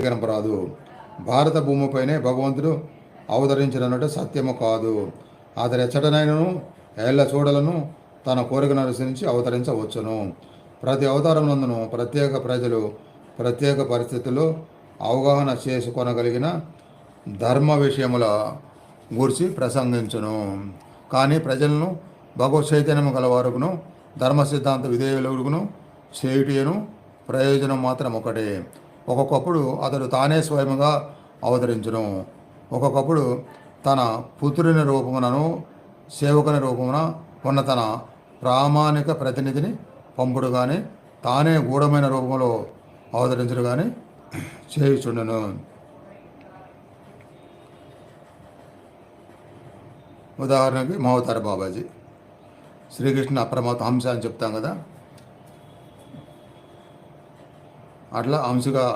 కనపరాదు. భారత భూమిపైనే భగవంతుడు అవతరించినట్టు సత్యము కాదు. అతని ఎచ్చటనైనను ఏళ్ళ చూడలను తన కోరికను అనుసరించి అవతరించవచ్చును. ప్రతి అవతారం నందును ప్రత్యేక ప్రజలు ప్రత్యేక పరిస్థితుల్లో అవగాహన చేసుకొనగలిగిన ధర్మ విషయముల గూర్చి ప్రసంగించును. కానీ ప్రజలను భగవత్ చైతన్యము గలవారుకును ధర్మ సిద్ధాంత విధేయులకును చేయుటను ప్రయోజనం మాత్రం ఒకటే ఒక్కొక్కప్పుడు అతడు తానే స్వయంగా అవతరించును. ఒక్కొక్కప్పుడు తన పుత్రుని రూపమునను సేవకుని రూపమున ఉన్న తన ప్రామాణిక ప్రతినిధిని పంపుడు కానీ తానే గూఢమైన రూపంలో అవతరించడు కానీ చేయుచుండెను. ఉదాహరణకి మహోతార బాబాజీ. శ్రీకృష్ణ అప్రమత్త హంస అని చెప్తాం కదా. అట్లా అంశుగా